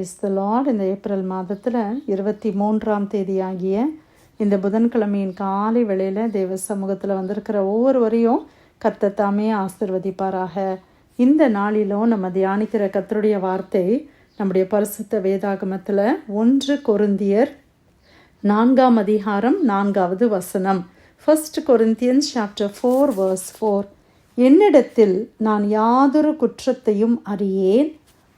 Price the lord இந்த April மாதத்தில் இருபத்தி மூன்றாம் தேதி ஆகிய இந்த புதன்கிழமையின் காலை வேளையில் தேவ சமூகத்தில் வந்திருக்கிற ஒவ்வொருவரையும் கர்த்தர் தாமே ஆசிர்வதிப்பாராக. இந்த நாளிலும் நம்ம தியானிக்கிற கத்தருடைய வார்த்தை நம்முடைய பரிசுத்த வேதாகமத்தில் ஒன்று கொருந்தியர் நான்காம் அதிகாரம் நான்காவது வசனம். First Corinthians chapter four verse four என்னிடத்தில் நான் யாதொரு குற்றத்தையும் அறியேன்.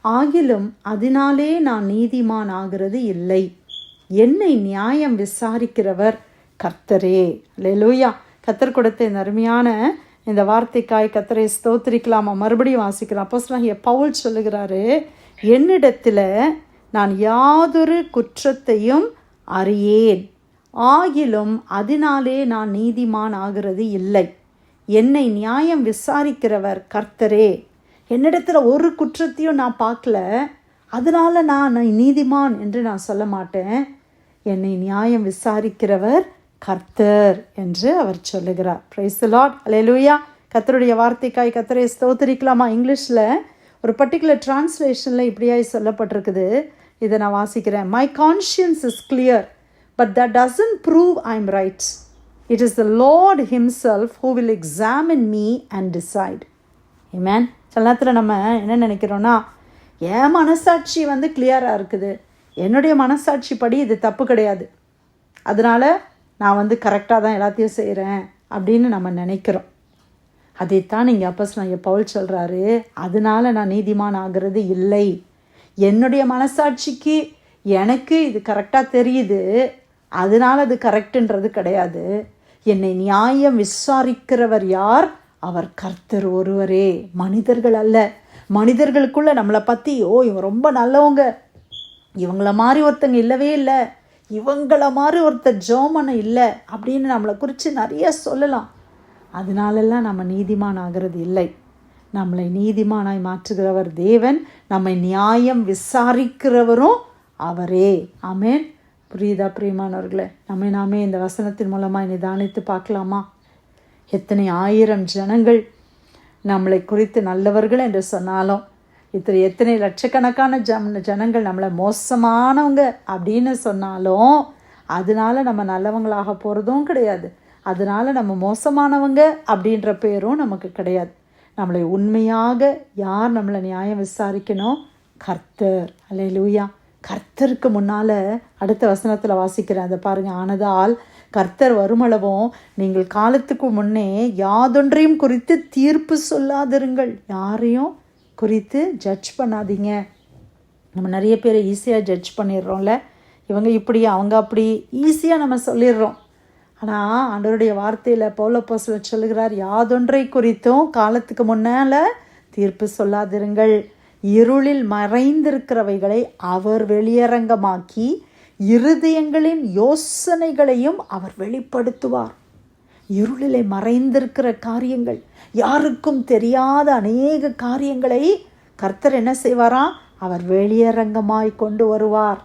ஆகிலும் அதனாலே நான் நீதிமான் ஆகிறது இல்லை. என்னை நியாயம் விசாரிக்கிறவர் கர்த்தரே. லெலூயா கத்தர் கொடுத்த இந்த அருமையான இந்த வார்த்தைக்காய் கத்தரை ஸ்தோத்திரிக்கலாமா? மறுபடியும் வாசிக்கலாம். அப்போ பவுல் சொல்லுகிறாரு என்னிடத்தில் நான் யாதொரு குற்றத்தையும் அறியேன். ஆகிலும் அதனாலே நான் நீதிமான் ஆகிறது இல்லை. என்னை நியாயம் விசாரிக்கிறவர் கர்த்தரே. என்னிடத்தில் ஒரு குற்றத்தையும் நான் பார்க்கல. அதனால நான் நீதிமான் என்று நான் சொல்ல மாட்டேன். என்னை நியாயம் விசாரிக்கிறவர் கர்த்தர் என்று அவர் சொல்லுகிறார். பிரைஸ் லாட் அலையலூயா கத்தருடைய வார்த்தைக்காய் கத்தரை ஸ்தோத்தரிக்கலாமா? இங்கிலீஷில் ஒரு பர்டிகுலர் டிரான்ஸ்லேஷனில் இப்படியாய் சொல்லப்பட்டிருக்குது. இதை நான் வாசிக்கிறேன். My conscience is clear but that doesn't prove I am right it is the lord himself who will examine me and decide man சில நேரத்தில் நம்ம என்ன நினைக்கிறோன்னா என் மனசாட்சி வந்து கிளியராக இருக்குது. என்னுடைய மனசாட்சி படி இது தப்பு கிடையாது. அதனால் நான் வந்து கரெக்டாக தான் எல்லாத்தையும் செய்கிறேன் அப்படின்னு நம்ம நினைக்கிறோம். அதைத்தான் நீங்கள் அப்போ நான் பவுல் சொல்கிறாரு அதனால் நான் நீதிமான் ஆகிறது இல்லை. என்னுடைய மனசாட்சிக்கு எனக்கு இது கரெக்டாக தெரியுது. அதனால் அது கரெக்டுன்றது கிடையாது. என்னை நியாயம் விசாரிக்கிறவர் யார்? அவர் கர்த்தர் ஒருவரே. மனிதர்கள் அல்ல. மனிதர்களுக்குள்ள நம்மளை பற்றி ஓ இவன் ரொம்ப நல்லவங்க. இவங்கள மாதிரி ஒருத்தங்க இல்லவே இல்லை. இவங்கள மாதிரி ஒருத்தர் ஜோமனை இல்லை அப்படின்னு நம்மளை குறித்து நிறைய சொல்லலாம். அதனாலெல்லாம் நம்ம நீதிமான் ஆகிறது இல்லை. நம்மளை நீதிமானாய் மாற்றுகிறவர் தேவன் நம்மை நியாயம் விசாரிக்கிறவரும் அவரே. ஆமேன். புரியுதா பிரியமானவர்களே? நம்மை நாமே இந்த வசனத்தின் மூலமாக நிதானித்து பார்க்கலாமா? எத்தனை ஆயிரம் ஜனங்கள் நம்மளை குறித்து நல்லவர்கள் என்று சொன்னாலும் இத்தனை எத்தனை லட்சக்கணக்கான ஜம் ஜனங்கள் நம்மளை மோசமானவங்க அப்படின்னு சொன்னாலும் அதனால நம்ம நல்லவங்களாக போகிறதும் கிடையாது. அதனால நம்ம மோசமானவங்க அப்படின்ற பேரும் நமக்கு கிடையாது. நம்மளை உண்மையாக யார் நம்மளை நியாயம் விசாரிக்கணும்? கர்த்தர். அல்ல லூயா கர்த்தருக்கு முன்னால் அடுத்த வசனத்தில் வாசிக்கிறேன். அதை பாருங்கள் ஆனதால் கர்த்தர் வருமளவும் நீங்கள் காலத்துக்கு முன்னே யாதொன்றையும் குறித்து தீர்ப்பு சொல்லாதிருங்கள். யாரையும் குறித்து ஜட்ஜ் பண்ணாதீங்க. நம்ம நிறைய பேரை ஈஸியாக ஜட்ஜ் பண்ணிடுறோம்ல. இவங்க இப்படி அவங்க அப்படி ஈஸியாக நம்ம சொல்லிடுறோம். ஆனால் ஆண்டவருடைய வார்த்தையில் பௌலப்போசில் சொல்லுகிறார் யாதொன்றை குறித்தும் காலத்துக்கு முன்னால் தீர்ப்பு சொல்லாதிருங்கள். இருளில் மறைந்திருக்கிறவைகளை அவர் வெளியரங்கமாக்கி இருதயங்களின் யோசனைகளையும் அவர் வெளிப்படுத்துவார். இருளிலே மறைந்திருக்கிற காரியங்கள் யாருக்கும் தெரியாத அநேக காரியங்களை கர்த்தர் என்ன செய்வாரா? அவர் வெளியரங்கமாய் கொண்டு வருவார்.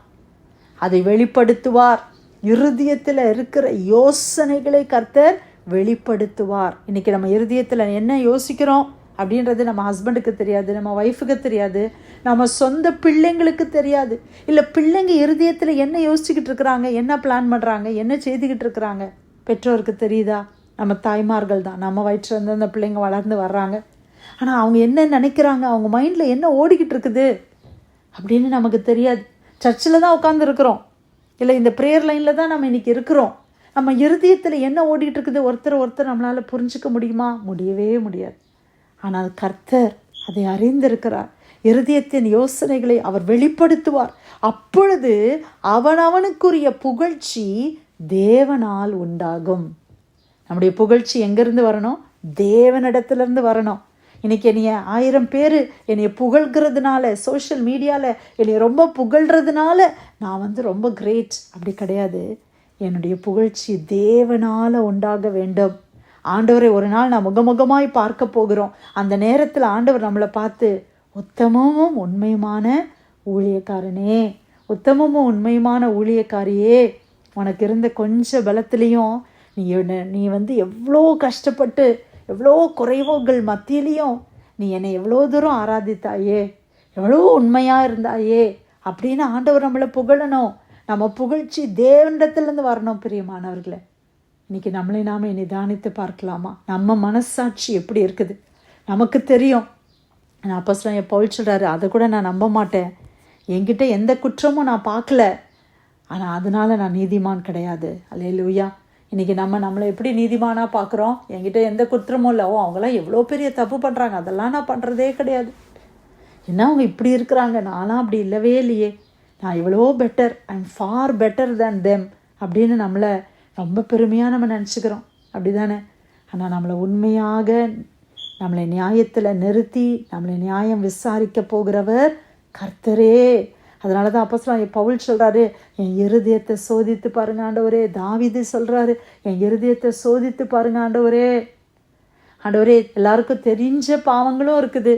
அதை வெளிப்படுத்துவார். இருதயத்தில் இருக்கிற யோசனைகளை கர்த்தர் வெளிப்படுத்துவார். இன்னைக்கு நம்ம இருதயத்தில் என்ன யோசிக்கிறோம்? அப்படின்றது நம்ம ஹஸ்பண்டுக்கு தெரியாது நம்ம ஒய்ஃபுக்கு தெரியாது நம்ம சொந்த பிள்ளைங்களுக்கு தெரியாது. இல்லை பிள்ளைங்க இருதயத்தில் என்ன யோசிச்சுக்கிட்டு இருக்கிறாங்க என்ன பிளான் பண்ணுறாங்க என்ன செய்துக்கிட்டு இருக்கிறாங்க பெற்றோருக்கு தெரியுதா? நம்ம தாய்மார்கள் தான். நம்ம வயிற்றுலேருந்து அந்த பிள்ளைங்க வளர்ந்து வர்றாங்க. ஆனால் அவங்க என்ன நினைக்கிறாங்க? அவங்க மைண்டில் என்ன ஓடிக்கிட்டு இருக்குது? அப்படின்னு நமக்கு தெரியாது. சர்ச்சில் தான் உட்காந்துருக்குறோம் இல்லை இந்த ப்ரேயர் லைனில் தான் நம்ம இன்றைக்கி இருக்கிறோம். நம்ம இருதயத்தில் என்ன ஓடிக்கிட்டு இருக்குது? ஒருத்தர் ஒருத்தர் நம்மளால் புரிஞ்சிக்க முடியுமா? முடியவே முடியாது. ஆனால் கர்த்தர் அதை அறிந்திருக்கிறார். இருதயத்தின் யோசனைகளை அவர் வெளிப்படுத்துவார். அப்பொழுது அவனவனுக்குரிய புகழ்ச்சி தேவனால் உண்டாகும். நம்முடைய புகழ்ச்சி எங்கேருந்து வரணும்? தேவனிடத்துலேருந்து வரணும். இன்றைக்கி என்னைய ஆயிரம் பேர் என்னைய புகழ்கிறதுனால சோஷியல் மீடியாவில் என்னை ரொம்ப புகழ்கிறதுனால நான் வந்து ரொம்ப கிரேட் அப்படி கிடையாது. என்னுடைய புகழ்ச்சி தேவனால் உண்டாக வேண்டும். ஆண்டவரை ஒரு நாள் நான் முகமுகமாய் பார்க்க போகிறோம். அந்த நேரத்தில் ஆண்டவர் நம்மளை பார்த்து உத்தமமும் உண்மையுமான ஊழியக்காரனே உத்தமமும் உண்மையுமான ஊழியக்காரியே உனக்கு இருந்த கொஞ்சம் பலத்துலேயும் நீ நீ வந்து எவ்வளோ கஷ்டப்பட்டு எவ்வளோ குறைவுகள் மத்தியிலையும் நீ என்னை எவ்வளோ தூரம் ஆராதித்தாயே எவ்வளோ உண்மையாக இருந்தாயே அப்படின்னு ஆண்டவர் நம்மளை புகழணும். நம்ம புகழ்ச்சி தேவனிடத்துலேருந்து வரணும் பிரியமானவர்களை. இன்றைக்கி நம்மளை நாம நிதானித்து பார்க்கலாமா? நம்ம மனசாட்சி எப்படி இருக்குது? நமக்கு தெரியும். நான் அப்போ சொல்ல பவுல் சொல்கிறாரு அதை கூட நான் நம்ப மாட்டேன். என்கிட்ட எந்த குற்றமும் நான் பார்க்கல. ஆனால் அதனால் நான் நீதிமான் கிடையாது. அல்லே லூயா இன்றைக்கி நம்ம நம்மளை எப்படி நீதிமானாக பார்க்குறோம்? என்கிட்ட எந்த குற்றமும் இல்லை. ஓ அவங்களாம் எவ்வளோ பெரிய தப்பு பண்ணுறாங்க அதெல்லாம் நான் பண்ணுறதே கிடையாது. என்ன அவங்க இப்படி இருக்கிறாங்க? நான்லாம் அப்படி இல்லவே இல்லையே. நான் எவ்வளோ better I am far better than them அப்படின்னு நம்மளை ரொம்ப பெருமையாக நம்ம நினச்சிக்கிறோம். அப்படி தானே ஆனால் நம்மளை உண்மையாக நம்மளை நியாயத்தில் நிறுத்தி நம்மளை நியாயம் விசாரிக்க போகிறவர் கர்த்தரே. அதனால தான் அப்போ பவுல் சொல்கிறாரு என் இருதயத்தை சோதித்து பாருங்க ஆண்டவரே. தாவிது சொல்கிறாரு என் இருதயத்தை சோதித்து பாருங்க ஆண்டவரே. ஆண்டவரே எல்லாருக்கும் தெரிஞ்ச பாவங்களும் இருக்குது.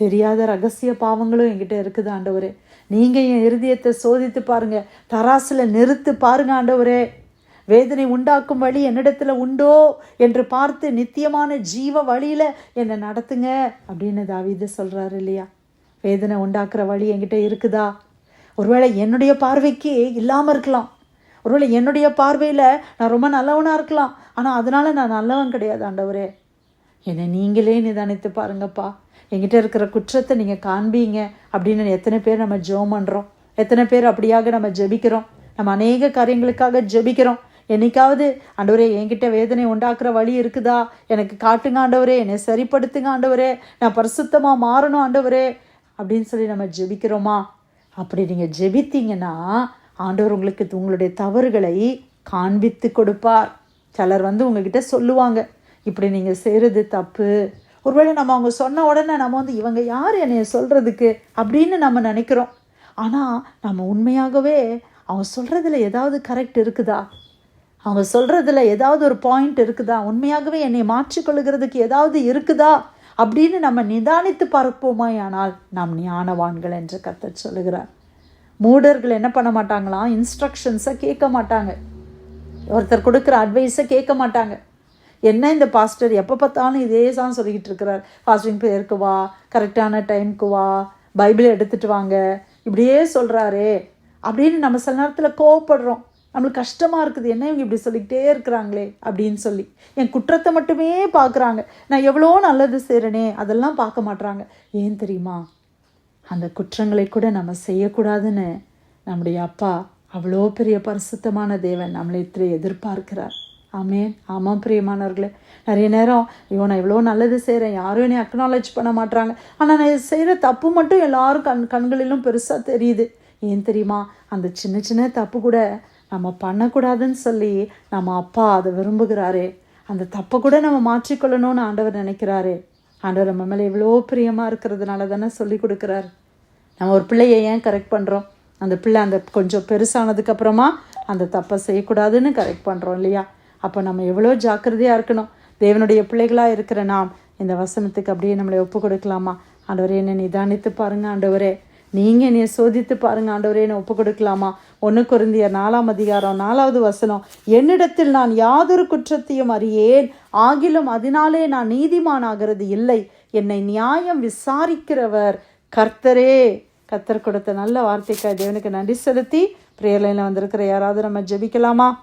தெரியாத ரகசிய பாவங்களும் என்கிட்ட இருக்குது ஆண்டவரே. நீங்கள் என் இருதயத்தை சோதித்து பாருங்கள் தராசில் நிறுத்து பாருங்க ஆண்டவரே. வேதனை உண்டாக்கும் வழி என்னிடத்துல உண்டோ என்று பார்த்து நித்தியமான ஜீவ வழியில் என்னை நடத்துங்க அப்படின்னு தாவீது சொல்கிறாரு இல்லையா? வேதனை உண்டாக்குற வழி என்கிட்ட இருக்குதா? ஒருவேளை என்னுடைய பார்வைக்கு இல்லாமல் இருக்கலாம். ஒருவேளை என்னுடைய பார்வையில் நான் ரொம்ப நல்லவனாக இருக்கலாம். ஆனால் அதனால் நான் நல்லவன் கிடையாது ஆண்டவரே. என்னை நீங்களே நிதானித்து பாருங்கப்பா. என்கிட்ட இருக்கிற குற்றத்தை நீங்கள் காண்பீங்க அப்படின்னு எத்தனை பேர் நம்ம ஜெபம் பண்ணுறோம் எத்தனை பேர் அப்படியாக நம்ம ஜெபிக்கிறோம். நம்ம அநேக காரியங்களுக்காக ஜெபிக்கிறோம். என்னைக்காவது ஆண்டவரே என்கிட்ட வேதனை உண்டாக்குற வழி இருக்குதா? எனக்கு காட்டுங்க ஆண்டவரே என்னை சரிப்படுத்துங்க ஆண்டவரே. நான் பரிசுத்தமாக மாறணும் ஆண்டவரே. அப்படின்னு சொல்லி நம்ம ஜெபிக்கிறோமா? அப்படி நீங்கள் ஜெபித்தீங்கன்னா ஆண்டவர் உங்களுக்கு உங்களுடைய தவறுகளை காண்பித்து கொடுப்பார். சிலர் வந்து உங்ககிட்ட சொல்லுவாங்க இப்படி நீங்கள் செய்கிறது தப்பு. ஒருவேளை நம்ம அவங்க சொன்ன உடனே நம்ம வந்து இவங்க யார் என்னைய சொல்கிறதுக்கு அப்படின்னு நம்ம நினைக்கிறோம். ஆனால் நம்ம உண்மையாகவே அவங்க சொல்கிறதுல ஏதாவது கரெக்ட் இருக்குதா? அவங்க சொல்கிறதுல ஏதாவது ஒரு பாயிண்ட் இருக்குதா? உண்மையாகவே என்னை மாற்றிக்கொள்கிறதுக்கு ஏதாவது இருக்குதா? அப்படின்னு நம்ம நிதானித்து பார்ப்போமாயானால் நாம் ஞானவான்கள் என்று கத்தர் சொல்லுகிறார். மூடர்கள் என்ன பண்ண மாட்டாங்களாம் இன்ஸ்ட்ரக்ஷன்ஸை கேட்க மாட்டாங்க. ஒருத்தர் கொடுக்குற அட்வைஸை கேட்க மாட்டாங்க. என்ன இந்த பாஸ்டர் எப்போ பார்த்தாலும் இதே தான் சொல்லிக்கிட்டு இருக்கிறார். ஃபாஸ்டிங் பேருக்கு வா கரெக்டான டைமுக்கு வா பைபிளை எடுத்துகிட்டு வாங்க இப்படியே சொல்கிறாரே அப்படின்னு நம்ம சில நேரத்தில் கோவப்படுறோம். நம்மளுக்கு கஷ்டமாக இருக்குது. என்ன இவங்க இப்படி சொல்லிக்கிட்டே இருக்கிறாங்களே அப்படின்னு சொல்லி. என் குற்றத்தை மட்டுமே பார்க்குறாங்க. நான் எவ்வளோ நல்லது செய்கிறேனே அதெல்லாம் பார்க்க மாட்றாங்க. ஏன் தெரியுமா? அந்த குற்றங்களை கூட நம்ம செய்யக்கூடாதுன்னு நம்முடைய அப்பா அவ்வளோ பெரிய பரிசுத்தமான தேவன் நம்மளை எதிர்பார்க்கிறார். ஆமேன். ஆமாம் பிரியமானவர்களே. நிறைய நேரம் ஐயோ நான் இவ்வளோ நல்லது செய்கிறேன் யாரும் என்னை அக்னாலேஜ் பண்ண மாட்டாங்க ஆனால் நான் செய்கிற தப்பு மட்டும் எல்லாரும் கண் கண்களிலும் பெருசாக தெரியுது. ஏன் தெரியுமா? அந்த சின்ன சின்ன தப்பு கூட நம்ம பண்ணக்கூடாதுன்னு சொல்லி நம்ம அப்பா அதை விரும்புகிறாரே. அந்த தப்பை கூட நம்ம மாற்றிக்கொள்ளணும்னு ஆண்டவர் நினைக்கிறாரு. ஆண்டவர் நம்ம மேலே எவ்வளோ பிரியமாக இருக்கிறதுனால தானே சொல்லி கொடுக்குறாரு. நம்ம ஒரு பிள்ளையை ஏன் கரெக்ட் பண்ணுறோம் அந்த பிள்ளை அந்த கொஞ்சம் பெருசானதுக்கப்புறமா அந்த தப்பை செய்யக்கூடாதுன்னு கரெக்ட் பண்ணுறோம் இல்லையா? அப்போ நம்ம எவ்வளோ ஜாக்கிரதையாக இருக்கணும்? தேவனுடைய பிள்ளைகளாக இருக்கிற நாம் இந்த வசனத்துக்கு அப்படியே நம்மளை ஒப்பு கொடுக்கலாமா? ஆண்டவரே என்னை நிதானித்து பாருங்கள் ஆண்டவரே. நீங்கள் என்னை சோதித்து பாருங்க ஆண்டவரே என்னை ஒப்பு கொடுக்கலாமா? ஒன்று குருந்திய நாலாம் அதிகாரம் நாலாவது வசனம். என்னிடத்தில் நான் யாதொரு குற்றத்தையும் அறியேன். ஆகிலும் அதனாலே நான் நீதிமானாகிறது இல்லை. என்னை நியாயம் விசாரிக்கிறவர் கர்த்தரே. கர்த்தர் கொடுத்த நல்ல வார்த்தைக்காய் தேவனுக்கு நன்றி செலுத்தி பிரேயர்லைனில் வந்திருக்கிற யாராவது நம்ம ஜெபிக்கலாமா?